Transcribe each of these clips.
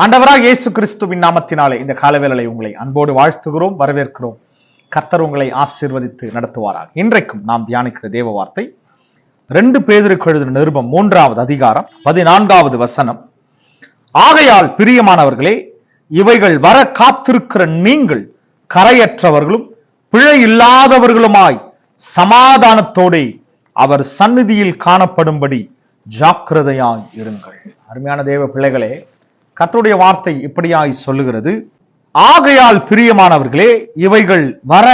ஆண்டவராக இயேசு கிறிஸ்துவின் நாமத்தினாலே இந்த காலவேளை உங்களை அன்போடு வாழ்த்துகிறோம் வரவேற்கிறோம். கர்த்தர் உங்களை ஆசீர்வதித்து நடத்துவாராக. இன்றைக்கும் நாம் தியானிக்கிற தேவ வார்த்தை ரெண்டு பேதருக்கு எழுதின நிருபம் மூன்றாவது அதிகாரம் பதினான்காவது வசனம். ஆகையால் பிரியமானவர்களே இவைகள் வர காத்திருக்கிற நீங்கள் கரையற்றவர்களும் பிழை இல்லாதவர்களுமாய் சமாதானத்தோடே அவர் சந்நிதியில் காணப்படும்படி ஜாக்கிரதையாய் இருங்கள். அருமையான தேவ பிள்ளைகளே கத்தருடைய வார்த்தை இப்படியாய் சொல்லுகிறது. ஆகையால் பிரியமானவர்களே இவைகள் வர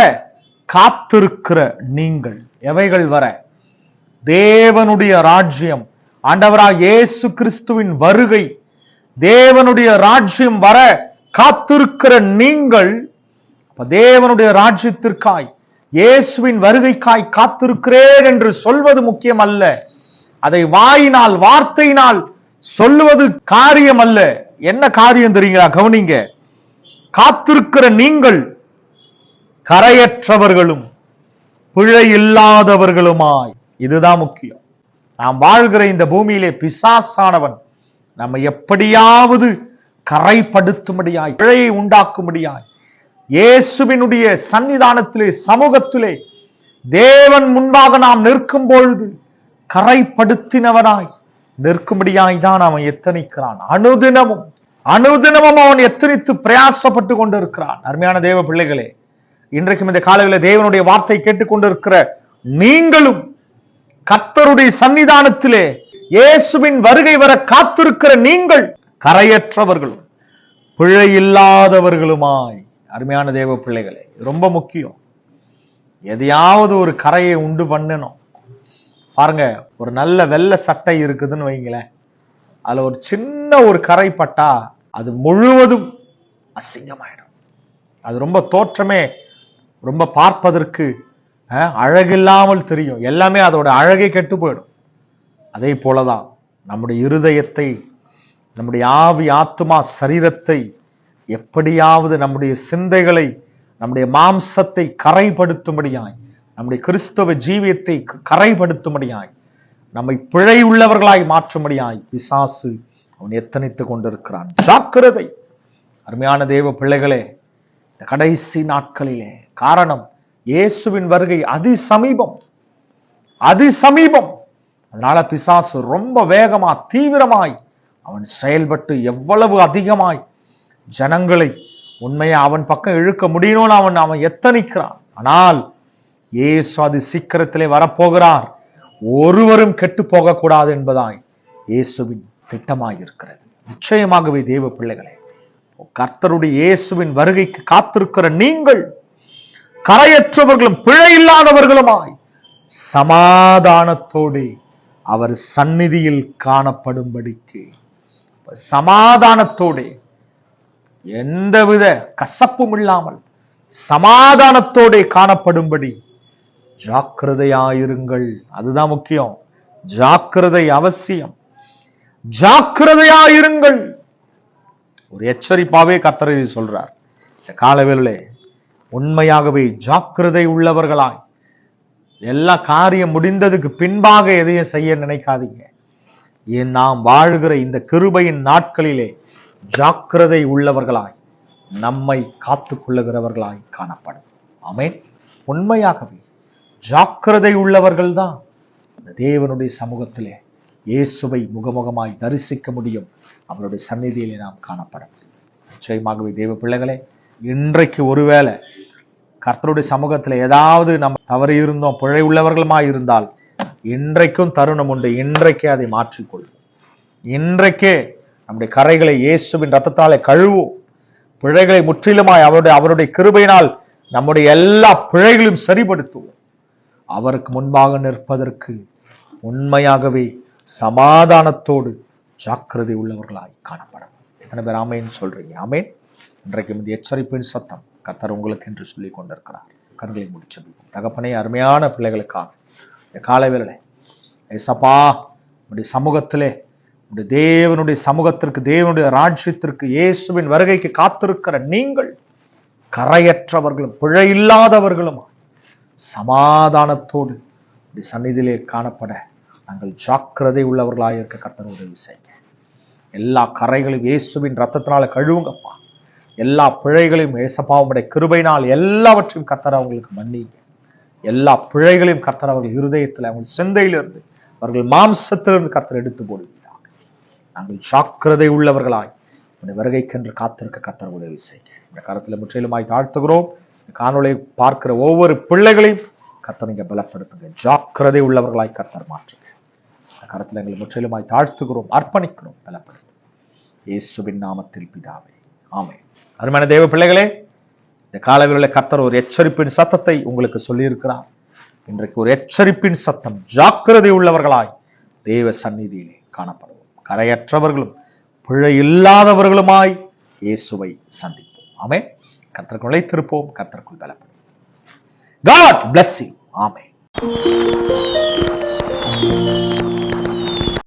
காத்திருக்கிற நீங்கள். எவைகள் வர? தேவனுடைய ராஜ்யம். ஆண்டவராக இயேசு கிறிஸ்துவின் வருகை. தேவனுடைய ராஜ்யம் வர காத்திருக்கிற நீங்கள். தேவனுடைய ராஜ்யத்திற்காய் இயேசுவின் வருகைக்காய் காத்திருக்கிறேன் என்று சொல்வது முக்கியம் அல்ல அதை வாயினால் வார்த்தையினால் சொல்லுவது காரியம் அல்ல. என்ன காரியம் தெரியுங்களா? கவனிங்க. காத்திருக்கிற நீங்கள் கரையற்றவர்களும் பிழை இல்லாதவர்களுமாய். இதுதான் முக்கியம். நாம் வாழ்கிற இந்த பூமியிலே பிசாசானவன் நம்ம எப்படியாவது கரைப்படுத்தும்படியாய் பிழையை உண்டாக்கும்படியாய் இயேசுவினுடைய சன்னிதானத்திலே சமூகத்திலே தேவன் முன்பாக நாம் நிற்கும் பொழுது கரைப்படுத்தினவனாய் நிற்கும்படியாய் தான் அவன் எத்தனிக்கிறான். அனுதினமும் அனுதினமும் அவன் எத்தனித்து பிரயாசப்பட்டு கொண்டிருக்கிறான். அருமையான தேவ பிள்ளைகளே இன்றைக்கும் இந்த காலையில் தேவனுடைய வார்த்தை கேட்டுக்கொண்டிருக்கிற நீங்களும் கத்தருடைய சன்னிதானத்திலே இயேசுவின் வருகை வர காத்திருக்கிற நீங்கள் கரையற்றவர்களும் பிழை இல்லாதவர்களுமாய். அருமையான தேவ பிள்ளைகளே ரொம்ப முக்கியம். எதையாவது ஒரு கரையை உண்டு பண்ணணும். பாருங்க ஒரு நல்ல வெள்ளை சட்டை இருக்குதுன்னு வைங்களேன். அதுல ஒரு சின்ன ஒரு கரை பட்டா அது முழுவதும் அசிங்கமாயிடும். அது ரொம்ப தோற்றமே ரொம்ப பார்ப்பதற்கு அழகில்லாமல் தெரியும். எல்லாமே அதோட அழகை கெட்டு போயிடும். அதே போலதான் நம்முடைய இருதயத்தை நம்முடைய ஆவி ஆத்மா சரீரத்தை எப்படியாவது நம்முடைய சிந்தைகளை நம்முடைய மாம்சத்தை கரைப்படுத்தும்படியாய் நம்முடைய கிறிஸ்தவ ஜீவியத்தை க- கரைப்படுத்தும்படியாய் நம்மை பிழை உள்ளவர்களாய் மாற்றும்படியாய் பிசாசு அவன் எத்தனித்துக் கொண்டிருக்கிறான். ஜாக்கிரதை. அருமையான தேவ பிள்ளைகளே இந்த கடைசி நாட்களிலே காரணம் இயேசுவின் வருகை அதி சமீபம். அதி சமீபம். அதனால பிசாசு ரொம்ப வேகமா தீவிரமாய் அவன் செயல்பட்டு எவ்வளவு அதிகமாய் ஜனங்களை உண்மையை அவன் பக்கம் இழுக்க முடியணும்னு அவன் அவன் எத்தனிக்கிறான். ஆனால் இயேசு அது சீக்கிரத்திலே வரப்போகிறார். ஒருவரும் கெட்டு போகக்கூடாது என்பதாய் இயேசுவின் திட்டமாய் இருக்கிறது நிச்சயமாகவே தேவ பிள்ளைகளே கர்த்தருடைய இயேசுவின் வருகைக்கு காத்திருக்கிற நீங்கள் கரையற்றவர்களும் பிழை இல்லாதவர்களுமாய் சமாதானத்தோடு அவர் சந்நிதியில் காணப்படும்படிக்கு சமாதானத்தோடு எந்தவித கசப்பும் இல்லாமல் சமாதானத்தோடு காணப்படும்படி ஜாக்கிரதையாயிருங்கள். அதுதான் முக்கியம். ஜாக்கிரதை அவசியம். ஜாக்கிரதையாயிருங்கள். ஒரு எச்சரிப்பாவே கர்த்தர் சொல்றார். இந்த காலவேளை உண்மையாகவே ஜாக்கிரதை உள்ளவர்களாய் எல்லா காரியம் முடிந்ததுக்கு பின்பாக எதையும் செய்ய நினைக்காதீங்க. ஏன் நாம் வாழ்கிற இந்த கிருபையின் நாட்களிலே ஜாக்கிரதை உள்ளவர்களாய் நம்மை காத்துக் கொள்ளுகிறவர்களாய் காணப்படும். ஆமே உண்மையாகவே ஜாக்கிரதை உள்ளவர்கள் தான் தேவனுடைய சமூகத்திலே இயேசுவை முகமுகமாய் தரிசிக்க முடியும். அவருடைய சந்நிதியிலே நாம் காணப்பட முடியும் நிச்சயமாகவே தேவ பிள்ளைகளே இன்றைக்கு ஒருவேளை கர்த்தருடைய சமூகத்தில் ஏதாவது நம்ம தவறு இருந்தோம் பிழை உள்ளவர்களுமாய் இருந்தால் இன்றைக்கும் தருணம் உண்டு. இன்றைக்கே அதை மாற்றிக்கொள்வோம். இன்றைக்கே நம்முடைய கரைகளை இயேசுவின் ரத்தத்தாலே கழுவும். பிழைகளை முற்றிலுமாய் அவருடைய அவருடைய கிருபையினால் நம்முடைய எல்லா பிழைகளையும் சரிப்படுத்துவோம். அவருக்கு முன்பாக நிற்பதற்கு உண்மையாகவே சமாதானத்தோடு ஜாக்கிரதை உள்ளவர்களாய் காணப்படும் எத்தனை பேர் ஆமேன்னு சொல்றீங்க? ஆமேன். இன்றைக்கு இந்த எச்சரிப்பின் சத்தம் கத்தர் உங்களுக்கு என்று சொல்லி கொண்டிருக்கிறார். கண்களை முடிச்சது தகப்பனே அருமையான பிள்ளைகளுக்காக இந்த காலை வேளை ஏசப்பா உடைய சமூகத்திலே உடைய தேவனுடைய சமூகத்திற்கு தேவனுடைய ராஜ்யத்திற்கு இயேசுவின் வருகைக்கு காத்திருக்கிற நீங்கள் கரையற்றவர்களும் பிழை இல்லாதவர்களும் சமாதானத்தோடு உடைய சந்நிதியிலே காணப்பட நாங்கள் ஜாக்கிரதை உள்ளவர்களாக இருக்க கர்த்தர் உதவி செய்யுங்க. எல்லா கரைகளையும் இயேசுவின் ரத்தத்தினால கழுவுங்கப்பா. எல்லா பிழைகளையும் ஏசப்பாவுடைய கிருபையினால் எல்லாவற்றையும் கத்தர் அவங்களுக்கு மன்னிங்க. எல்லா பிழைகளையும் கத்தர் அவர்கள் இருதயத்தில் அவங்கள் சிந்தையிலிருந்து அவர்கள் மாம்சத்திலிருந்து கத்தர் எடுத்து போடுகிறார் நாங்கள் ஜாக்கிரதை உள்ளவர்களாய் உடைய வருகைக்கென்று காத்திருக்க கத்தர் உதவி செய்யுங்க. இந்த கருத்தில் முற்றிலுமாய் தாழ்த்துகிறோம். இந்த காணொளியை பார்க்கிற ஒவ்வொரு பிள்ளைகளையும் கத்தனைங்க பலப்படுத்துங்க. ஜாக்கிரதை உள்ளவர்களாய் கத்தர் மாற்றுங்க. கரத்தில் எங்களை முற்றிலுமாய் தாழ்த்துகிறோம் அர்ப்பணிக்கிறோம் பலப்படுத்தும் இயேசுவின் நாமத்தில் பிதாவே ஆமென். அருமையான தேவ பிள்ளைகளே இந்த காலங்களில் கர்த்தர் ஒரு எச்சரிப்பின் சத்தத்தை உங்களுக்கு சொல்லியிருக்கிறார். இன்றைக்கு ஒரு எச்சரிப்பின் சத்தம் ஜாக்கிரதை உள்ளவர்களாய் தேவ சந்நிதியிலே காணப்படுவோம். கரையற்றவர்களும் பிழை இல்லாதவர்களுமாய் இயேசுவை சந்திப்போம். ஆமே கத்திற்குள் உழைத்திருப்போம் கத்திற்குள் பலப்படும். காட் பிளஸ் யூ ஆமை